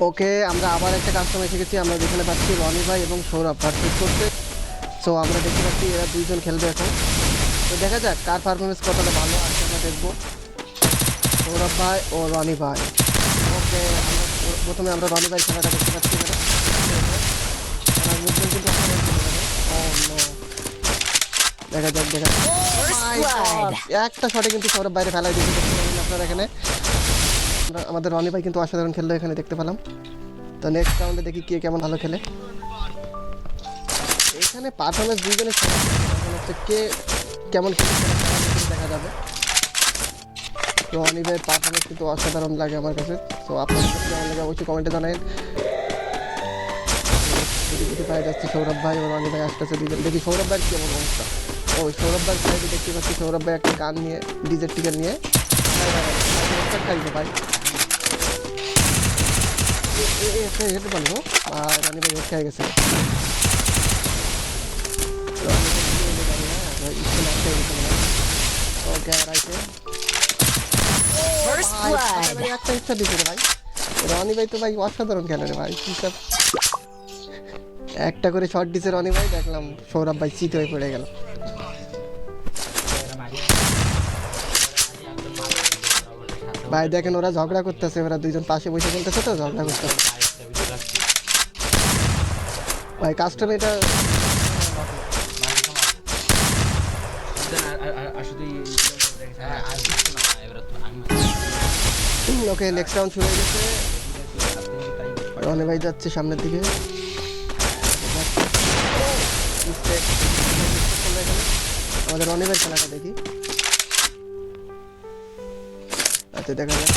ওকে আমরা আবার একটা কাস্টমার এসে গেছি আমরা যেখানে পাচ্ছি রনি ভাই এবং সৌরভ পারচেস করতে। সো আমরা দেখতে পাচ্ছি এরা দুইজন খেলবে এখন। তো দেখা যাক কার পারফরমেন্স কতটা ভালো আছে আমরা দেখব। সৌরভ ভাই ও রনি ভাই। ওকে প্রথমে আমরা রনি ভাই খেলাটা দেখতে পাচ্ছি। Oh. দেখা যাক দেখা যাক। একটা শটে কিন্তু সৌরভ বাইরে ফেলাই দিয়েছে আপনারা এখানে। আমাদের রনি ভাই কিন্তু অসাধারণ খেললো এখানে দেখতে পেলাম। তো নেক্সট রাউন্ডে দেখি কে কেমন ভালো খেলে। এখানে পারফরমেন্স দুইজনের সমান। হচ্ছে কে কেমন দেখা যাবে। তো রনি ভাইয়ের পারফরমেন্স কিন্তু অসাধারণ লাগে আমার কাছে। তো আপনাদের কাছে কেমন লাগে অবশ্যই কমেন্টে যাচ্ছে সৌরভ ভাই ও রনি ভাই আসতেছে দুজন দেখি সৌরভ ভাইয়ের কেমন অবস্থা। ও সৌরভ ভাই সাইডে দেখতে পাচ্ছি সৌরভ ভাই একটা গান নিয়ে ডিজের টিকেট নিয়ে। ভাই ভাই গেছে ওকে একটা ইচ্ছা দিছে ভাই। রনি ভাই তো ভাই অসাধারণ খেলে রে ভাই। সব একটা করে শর্ট দিছে রনি ভাই দেখলাম সৌরভ ভাই চিত হয়ে পড়ে গেল। ভাই, দেখেন ওরা ঝগড়া করতেছে, ওরা দুইজন পাশে বসে খেলতেছে তো, ঝগড়া করতেছে। ভাই কাস্টমার এটা ওকে নেক্সট রাউন্ড শুরু হয়ে গেছে। রনি ভাই যাচ্ছে সামনের দিকে। আমাদের রনি ভাই খেলাটা দেখি। আচ্ছা দেখা যাক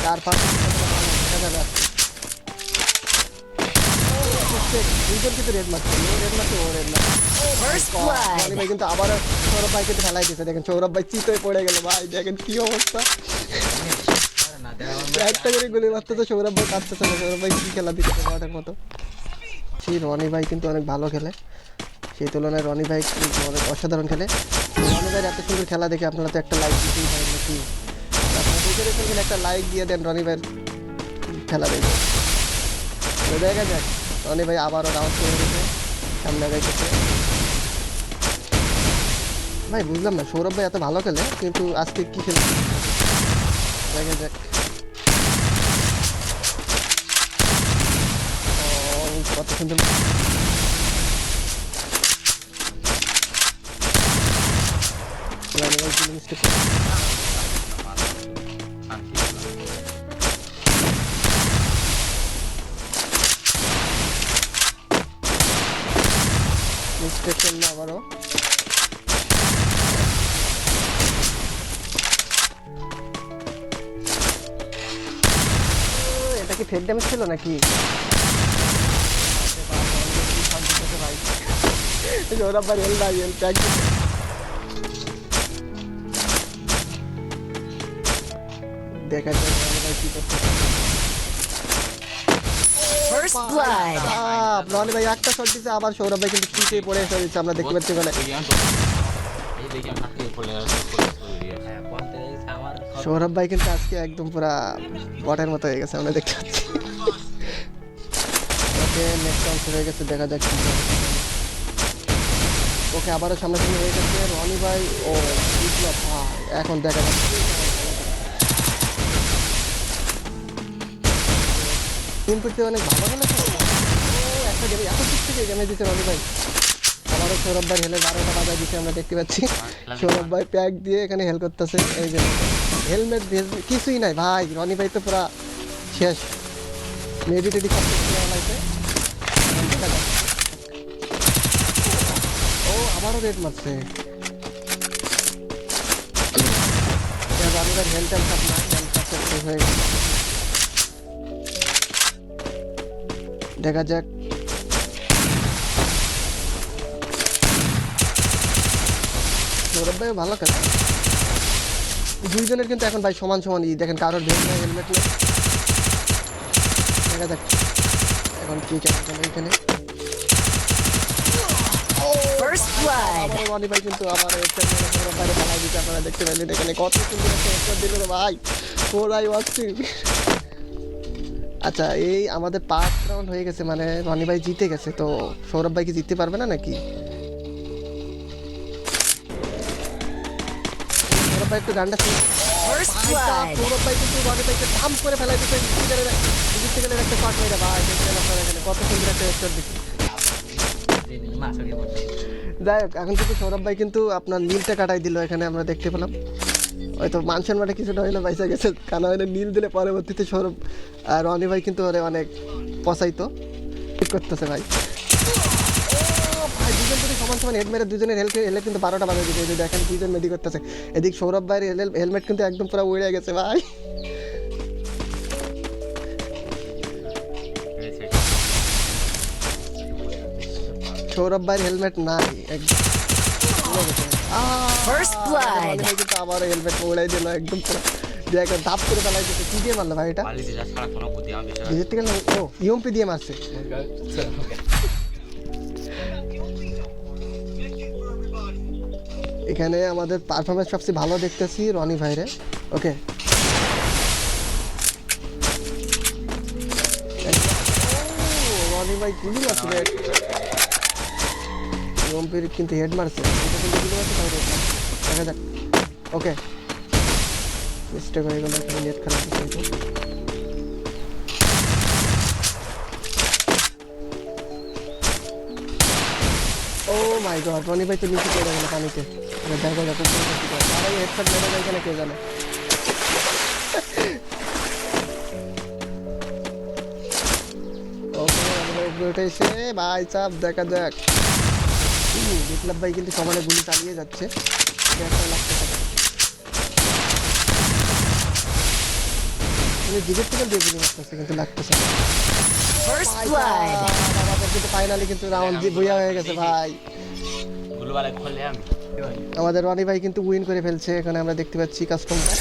চার পাঁচ দেখা যাবে আজকে। Mistake. রেড মারছে রেড মারছে ও রেড মারছে First রনি blood. ভাই কিন্তু সৌরভ ভাইকে ফেলাই দিতে দেখেন সৌরভ ভাই চিত হয়ে পড়ে গেল ভাই দেখেন কি অবস্থা একটা করে গুলি মারতে তো সৌরভ ভাই কাটতেছে না সৌরভ ভাই কি খেলা দিচ্ছে মতো সেই রনি ভাই কিন্তু অনেক ভালো খেলে সেই তুলনায় রনি ভাই অনেক অসাধারণ খেলে। রনি ভাইয়ের এত সুন্দর খেলা দেখে আপনারা তো একটা লাইক দিতেই পারেন নাকি? আপনারা একটা লাইক দিয়ে দেন রনি ভাইয়ের খেলা দেখে। তো দেখা যাক, রনি ভাই আবারও রাউন্ড করে গেছে সামনে গেছে। ভাই বুঝলাম না, সৌরভ ভাই এত ভালো খেলে, কিন্তু আজকে কি খেলছে? দেখা যাক। কত সুন্দর। ভাই কিন্তু mistake। Mistake করল আবারও এটা কি ফেক ড্যামেজ ছিল নাকি হেল ভাই হেল দেখা যাক রনি ভাই কি করতে পারে। First blood. আহ, ভাই একটা শট দিছে আবার সৌরভ ভাই কিন্তু পিছিয়ে পড়ে এসে দিচ্ছে আমরা দেখতে পাচ্ছি ওখানে সৌরভ ভাই কিন্তু আজকে একদম পুরা বটের মতো হয়ে গেছে আমরা দেখতে পাচ্ছি। ওকে নেক্সট রাউন্ড হয়ে গেছে দেখা যাক ওকে আবারও সামনাসামনি হয়ে গেছে রনি ভাই ও বিপ্লব ভাই এখন দেখা যাক। টিম করতে অনেক ভালো একটা গেমে এত থেকে গেমে ভাই। আবারও সৌরভ ভাই হেলে বারোটা বাজায় দিচ্ছে আমরা দেখতে পাচ্ছি। সৌরভ ভাই প্যাক দিয়ে এখানে হেল করতেছে। এই যে হেলমেট কিছুই নাই ভাই রনি ভাই তো পুরা শেষ। সব। ও আবারও রেড মারছে। রনি ভাই টেল সব নাই হয়ে গেছে। দেখা যাক। সৌরভ ভাই ভালো খেলে। দুইজনের কিন্তু এখন ভাই সমান সমান ই দেখেন কারোর নেই হেলমেট নেই। দেখা যাক। এখন কি কেমন এখানে। ভাই কিন্তু আমার একটা বাইরে পালাই দিতে আপনারা দেখতে পেলেন এখানে কত সুন্দর একটা দিল ভাই। ওরাই ওয়াচিং আচ্ছা এই আমাদের পাঁচ রাউন্ড হয়ে গেছে মানে রনি ভাই জিতে গেছে তো সৌরভ ভাই কি জিততে পারবে না নাকি? সৌরভ ভাই একটু গানটা. সৌরভ ভাই কিন্তু রনি ভাইকে ধাম করে ফেলাই দিচ্ছে ডিজিটালের একটা শট মেরে ভাই দেখছেন আপনারা এখানে কত সুন্দর একটা হেডশট দিচ্ছে যাই হোক এখন কিন্তু সৌরভ ভাই কিন্তু আপনার নীলটা কাটাই দিল এখানে আমরা দেখতে পেলাম। হয়তো মানসন মাঠে কিছুটা হইলে পয়সা গেছে। কারণ হয়তো নীল দিলে পরবর্তীতে সৌরভ আর রনি ভাই কিন্তু ওরে অনেক পচাইতো। করতেছে ভাই। দুজন সমান দুজনের কিন্তু বারোটা বাজে দেখেন করতেছে। এদিক সৌরভ ভাইয়ের হেলমেট কিন্তু একদম পুরো উড়ে গেছে ভাই। সৌরভ হেলমেট নাই। একদম একদম করে দিয়ে ভাই এটা এখানে আমাদের পারফরমেন্স সবচেয়ে ভালো দেখতেছি রনি ভাইরে। ওকে রনি ভাই গুলি মারছে। রে ইউএমপির কিন্তু হেড মারছে। দেখা যাক ওকে মিস্টেক হয়ে গেল, এখানে নেট খারাপ কিন্তু। ও মাই গড রনি ভাই তো নিচে পড়ে গেল পানিতে দেখো দেখো। আর হেডশট মেরে দেয় কেন কে জানে ওকে উঠে এসে, ভাই চাপ দেখা যাক বিপ্লব ভাই কিন্তু সমানে গুলি চালিয়ে যাচ্ছে লাগতে কিন্তু দিকের থেকে দিয়ে গুলি মারতেছে কিন্তু লাগতেছে না। First blood. আমাদের কিন্তু ফাইনালি কিন্তু রাউন্ড হয়ে গেছে ভাই আমাদের রনি ভাই কিন্তু উইন করে ফেলছে এখানে আমরা দেখতে পাচ্ছি কাস্টমটা